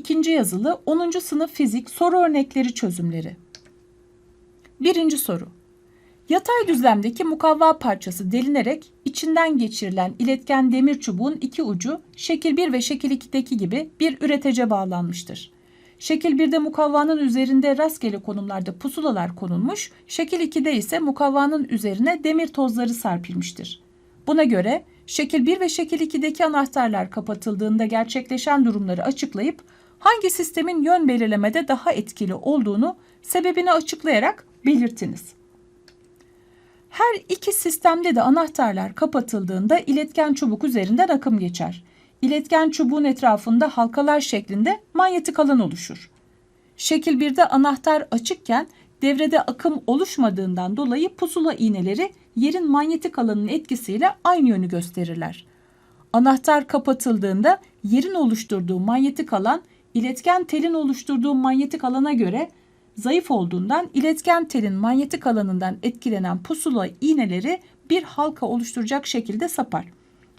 2. yazılı 10. sınıf fizik soru örnekleri çözümleri. Birinci soru. Yatay düzlemdeki mukavva parçası delinerek içinden geçirilen iletken demir çubuğun iki ucu şekil 1 ve şekil 2'deki gibi bir üretece bağlanmıştır. Şekil 1'de mukavvanın üzerinde rastgele konumlarda pusulalar konulmuş, şekil 2'de ise mukavvanın üzerine demir tozları serpilmiştir. Buna göre şekil 1 ve şekil 2'deki anahtarlar kapatıldığında gerçekleşen durumları açıklayıp hangi sistemin yön belirlemede daha etkili olduğunu sebebini açıklayarak belirtiniz. Her iki sistemde de anahtarlar kapatıldığında iletken çubuk üzerinden akım geçer. İletken çubuğun etrafında halkalar şeklinde manyetik alan oluşur. Şekil 1'de anahtar açıkken devrede akım oluşmadığından dolayı pusula iğneleri yerin manyetik alanının etkisiyle aynı yönü gösterirler. Anahtar kapatıldığında yerin oluşturduğu manyetik alan iletken telin oluşturduğu manyetik alana göre zayıf olduğundan iletken telin manyetik alanından etkilenen pusula iğneleri bir halka oluşturacak şekilde sapar.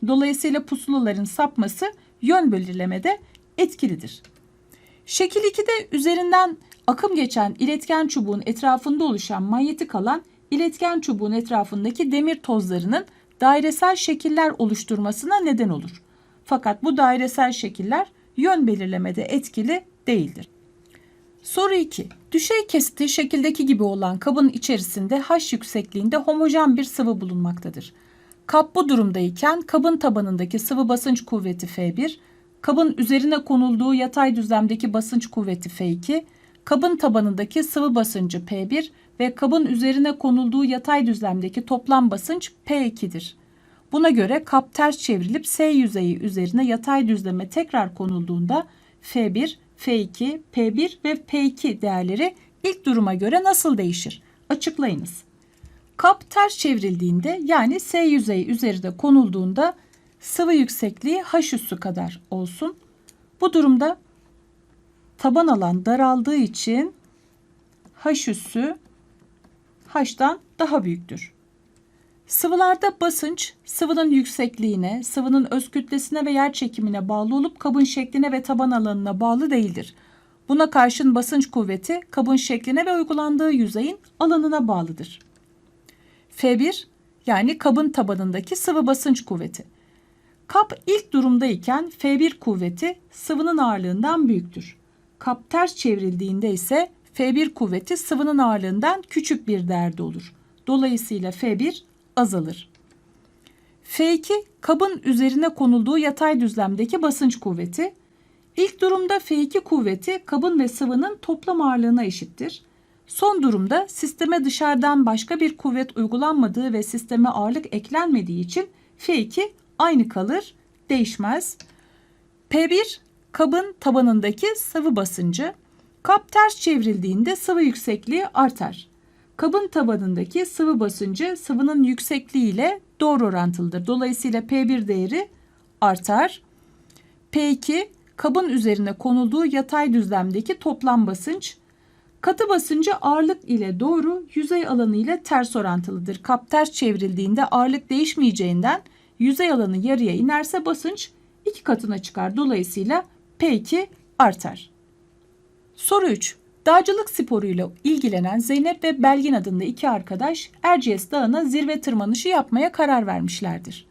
Dolayısıyla pusulaların sapması yön belirlemede etkilidir. Şekil 2'de üzerinden akım geçen iletken çubuğun etrafında oluşan manyetik alan iletken çubuğun etrafındaki demir tozlarının dairesel şekiller oluşturmasına neden olur. Fakat bu dairesel şekiller yön belirlemede etkili değildir. Soru 2. Düşey kesiti şekildeki gibi olan kabın içerisinde H yüksekliğinde homojen bir sıvı bulunmaktadır. Kap bu durumdayken kabın tabanındaki sıvı basınç kuvveti F1, kabın üzerine konulduğu yatay düzlemdeki basınç kuvveti F2, kabın tabanındaki sıvı basıncı P1 ve kabın üzerine konulduğu yatay düzlemdeki toplam basınç P2'dir. Buna göre kap ters çevrilip S yüzeyi üzerine yatay düzleme tekrar konulduğunda F1, F2, P1 ve P2 değerleri ilk duruma göre nasıl değişir? Açıklayınız. Kap ters çevrildiğinde yani S yüzeyi üzerinde konulduğunda sıvı yüksekliği H üssü kadar olsun. Bu durumda taban alan daraldığı için H üssü H'dan daha büyüktür. Sıvılarda basınç sıvının yüksekliğine, sıvının öz kütlesine ve yer çekimine bağlı olup kabın şekline ve taban alanına bağlı değildir. Buna karşın basınç kuvveti kabın şekline ve uygulandığı yüzeyin alanına bağlıdır. F1 yani kabın tabanındaki sıvı basınç kuvveti. Kap ilk durumdayken F1 kuvveti sıvının ağırlığından büyüktür. Kap ters çevrildiğinde ise F1 kuvveti sıvının ağırlığından küçük bir değerde olur. Dolayısıyla F1 azalır. F2 kabın üzerine konulduğu yatay düzlemdeki basınç kuvveti. İlk durumda F2 kuvveti kabın ve sıvının toplam ağırlığına eşittir. Son durumda sisteme dışarıdan başka bir kuvvet uygulanmadığı ve sisteme ağırlık eklenmediği için F2 aynı kalır, değişmez. P1 kabın tabanındaki sıvı basıncı. Kap ters çevrildiğinde sıvı yüksekliği artar. Kabın tabanındaki sıvı basıncı sıvının yüksekliği ile doğru orantılıdır. Dolayısıyla P1 değeri artar. P2 kabın üzerine konulduğu yatay düzlemdeki toplam basınç. Katı basıncı ağırlık ile doğru, yüzey alanı ile ters orantılıdır. Kap ters çevrildiğinde ağırlık değişmeyeceğinden yüzey alanı yarıya inerse basınç iki katına çıkar. Dolayısıyla P2 artar. Soru 3. Dağcılık sporuyla ilgilenen Zeynep ve Belgin adında iki arkadaş Erciyes Dağı'na zirve tırmanışı yapmaya karar vermişlerdir.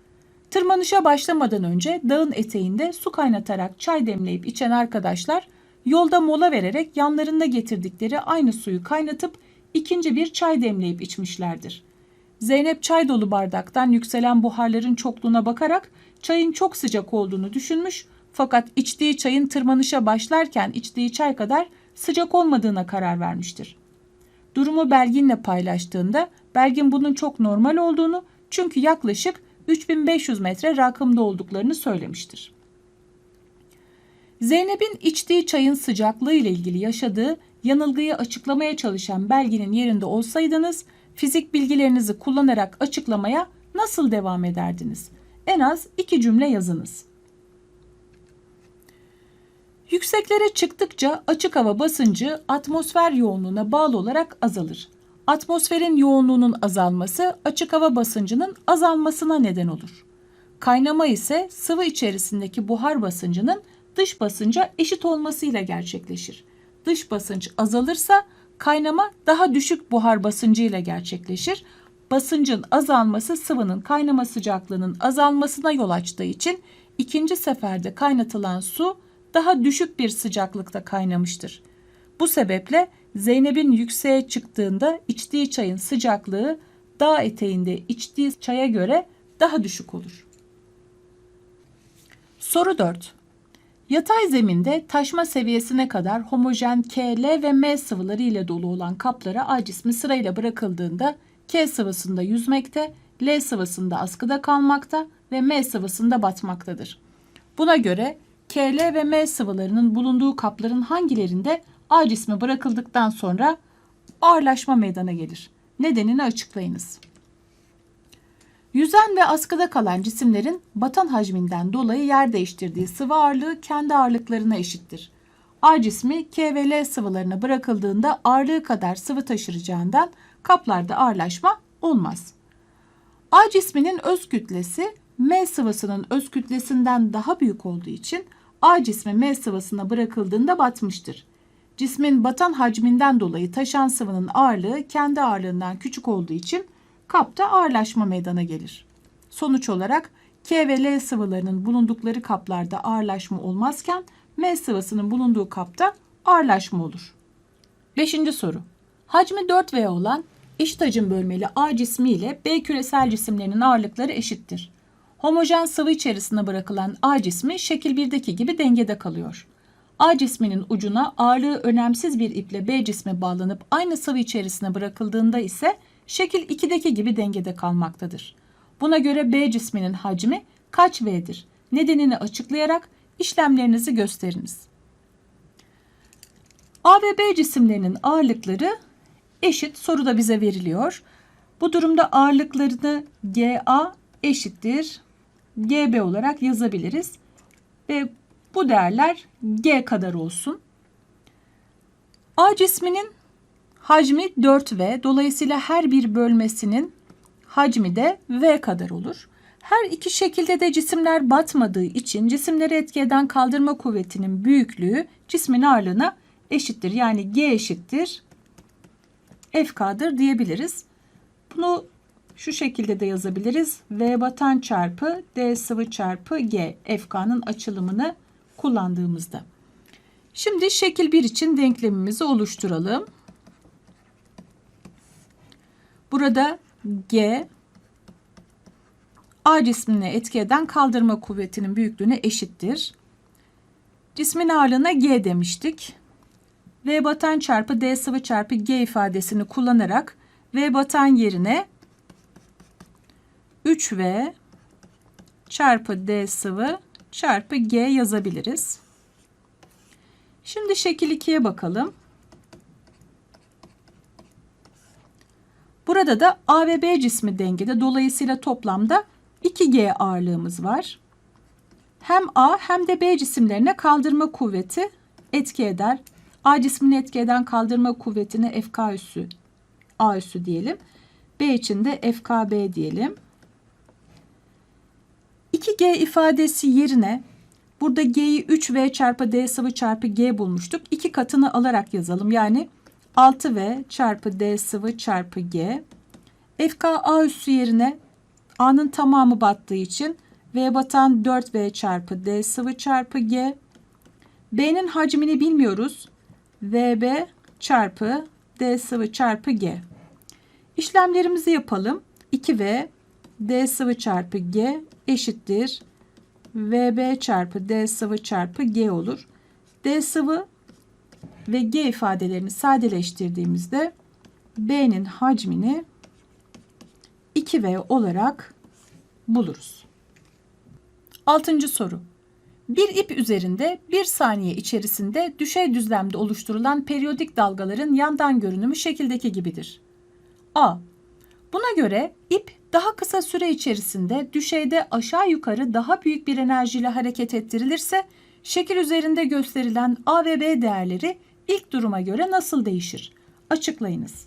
Tırmanışa başlamadan önce dağın eteğinde su kaynatarak çay demleyip içen arkadaşlar yolda mola vererek yanlarında getirdikleri aynı suyu kaynatıp ikinci bir çay demleyip içmişlerdir. Zeynep çay dolu bardaktan yükselen buharların çokluğuna bakarak çayın çok sıcak olduğunu düşünmüş fakat içtiği çayın tırmanışa başlarken içtiği çay kadar sıcak olmadığına karar vermiştir. Durumu Belgin'le paylaştığında Belgin bunun çok normal olduğunu çünkü yaklaşık 3500 metre rakımda olduklarını söylemiştir. Zeynep'in içtiği çayın sıcaklığı ile ilgili yaşadığı yanılgıyı açıklamaya çalışan Belgin'in yerinde olsaydınız fizik bilgilerinizi kullanarak açıklamaya nasıl devam ederdiniz? En az iki cümle yazınız. Yükseklere çıktıkça açık hava basıncı atmosfer yoğunluğuna bağlı olarak azalır. Atmosferin yoğunluğunun azalması açık hava basıncının azalmasına neden olur. Kaynama ise sıvı içerisindeki buhar basıncının dış basınca eşit olmasıyla gerçekleşir. Dış basınç azalırsa kaynama daha düşük buhar basıncıyla gerçekleşir. Basıncın azalması sıvının kaynama sıcaklığının azalmasına yol açtığı için ikinci seferde kaynatılan su daha düşük bir sıcaklıkta kaynamıştır. Bu sebeple Zeynep'in yükseğe çıktığında içtiği çayın sıcaklığı dağ eteğinde içtiği çaya göre daha düşük olur. Soru 4. Yatay zeminde taşma seviyesine kadar homojen K, L ve M sıvıları ile dolu olan kaplara A cismi sırayla bırakıldığında K sıvısında yüzmekte, L sıvısında askıda kalmakta ve M sıvısında batmaktadır. Buna göre K, L ve M sıvılarının bulunduğu kapların hangilerinde A cismi bırakıldıktan sonra ağırlaşma meydana gelir? Nedenini açıklayınız. Yüzen ve askıda kalan cisimlerin batan hacminden dolayı yer değiştirdiği sıvı ağırlığı kendi ağırlıklarına eşittir. A cismi K ve L sıvılarına bırakıldığında ağırlığı kadar sıvı taşıracağından kaplarda ağırlaşma olmaz. A cisminin öz kütlesi M sıvısının öz kütlesinden daha büyük olduğu için A cismi M sıvısına bırakıldığında batmıştır. Cismin batan hacminden dolayı taşan sıvının ağırlığı kendi ağırlığından küçük olduğu için kapta ağırlaşma meydana gelir. Sonuç olarak K ve L sıvılarının bulundukları kaplarda ağırlaşma olmazken M sıvısının bulunduğu kapta ağırlaşma olur. Beşinci soru. Hacmi 4V olan eşit hacim bölmeli A cismi ile B küresel cisimlerinin ağırlıkları eşittir. Homojen sıvı içerisine bırakılan A cismi şekil 1'deki gibi dengede kalıyor. A cisminin ucuna ağırlığı önemsiz bir iple B cisme bağlanıp aynı sıvı içerisine bırakıldığında ise şekil 2'deki gibi dengede kalmaktadır. Buna göre B cisminin hacmi kaç V'dir? Nedenini açıklayarak işlemlerinizi gösteriniz. A ve B cisimlerinin ağırlıkları eşit soruda bize veriliyor. Bu durumda ağırlıklarını GA eşittir GB olarak yazabiliriz. Ve bu değerler G kadar olsun. A cisminin hacmi 4V. Dolayısıyla her bir bölmesinin hacmi de V kadar olur. Her iki şekilde de cisimler batmadığı için cisimleri etki eden kaldırma kuvvetinin büyüklüğü cismin ağırlığına eşittir. Yani G eşittir FK'dır diyebiliriz. Bunu şu şekilde de yazabiliriz. V batan çarpı D sıvı çarpı G FK'nın açılımını kullandığımızda. Şimdi şekil 1 için denklemimizi oluşturalım. Burada G A cismine etki eden kaldırma kuvvetinin büyüklüğüne eşittir. Cismin ağırlığına G demiştik. V batan çarpı D sıvı çarpı G ifadesini kullanarak V batan yerine 3V çarpı D sıvı çarpı G yazabiliriz. Şimdi şekil 2'ye bakalım. Burada da A ve B cismi dengede. Dolayısıyla toplamda 2G ağırlığımız var. Hem A hem de B cisimlerine kaldırma kuvveti etki eder. A cismini etki eden kaldırma kuvvetine FK üssü A üssü diyelim. B için de FKB diyelim. 2G ifadesi yerine burada G'yi 3V çarpı D sıvı çarpı G bulmuştuk. İki katını alarak yazalım. Yani 6V çarpı D sıvı çarpı G. FK A üssü yerine A'nın tamamı battığı için V batan 4V çarpı D sıvı çarpı G. B'nin hacmini bilmiyoruz. VB çarpı D sıvı çarpı G. İşlemlerimizi yapalım. 2V D sıvı çarpı G eşittir. VB çarpı D sıvı çarpı G olur. D sıvı ve G ifadelerini sadeleştirdiğimizde B'nin hacmini 2V olarak buluruz. Altıncı soru. Bir ip üzerinde bir saniye içerisinde düşey düzlemde oluşturulan periyodik dalgaların yandan görünümü şekildeki gibidir. A. Buna göre ip daha kısa süre içerisinde düşeyde aşağı yukarı daha büyük bir enerjiyle hareket ettirilirse şekil üzerinde gösterilen A ve B değerleri ilk duruma göre nasıl değişir? Açıklayınız.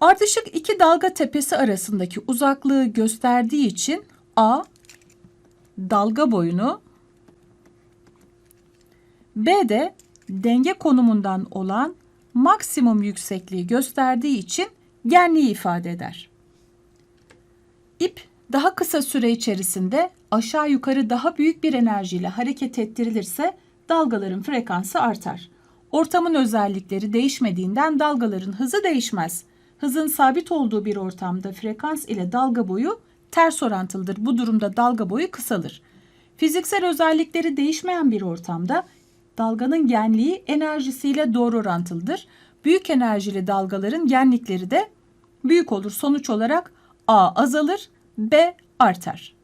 Ardışık iki dalga tepesi arasındaki uzaklığı gösterdiği için A dalga boyunu B de denge konumundan olan maksimum yüksekliği gösterdiği için genliği ifade eder. İp daha kısa süre içerisinde aşağı yukarı daha büyük bir enerjiyle hareket ettirilirse dalgaların frekansı artar. Ortamın özellikleri değişmediğinden dalgaların hızı değişmez. Hızın sabit olduğu bir ortamda frekans ile dalga boyu ters orantılıdır. Bu durumda dalga boyu kısalır. Fiziksel özellikleri değişmeyen bir ortamda dalganın genliği enerjisiyle doğru orantılıdır. Büyük enerjili dalgaların genlikleri de büyük olur. Sonuç olarak A azalır, B artar.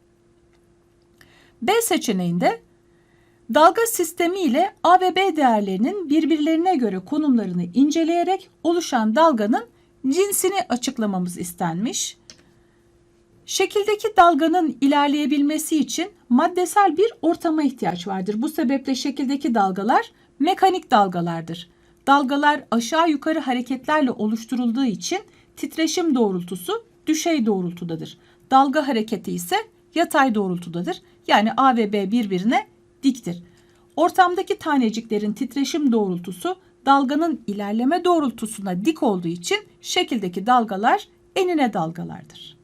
B seçeneğinde dalga sistemi ile A ve B değerlerinin birbirlerine göre konumlarını inceleyerek oluşan dalganın cinsini açıklamamız istenmiş. Şekildeki dalganın ilerleyebilmesi için maddesel bir ortama ihtiyaç vardır. Bu sebeple şekildeki dalgalar mekanik dalgalardır. Dalgalar aşağı yukarı hareketlerle oluşturulduğu için titreşim doğrultusu düşey doğrultudadır. Dalga hareketi ise yatay doğrultudadır. Yani A ve B birbirine diktir. Ortamdaki taneciklerin titreşim doğrultusu dalganın ilerleme doğrultusuna dik olduğu için şekildeki dalgalar enine dalgalardır.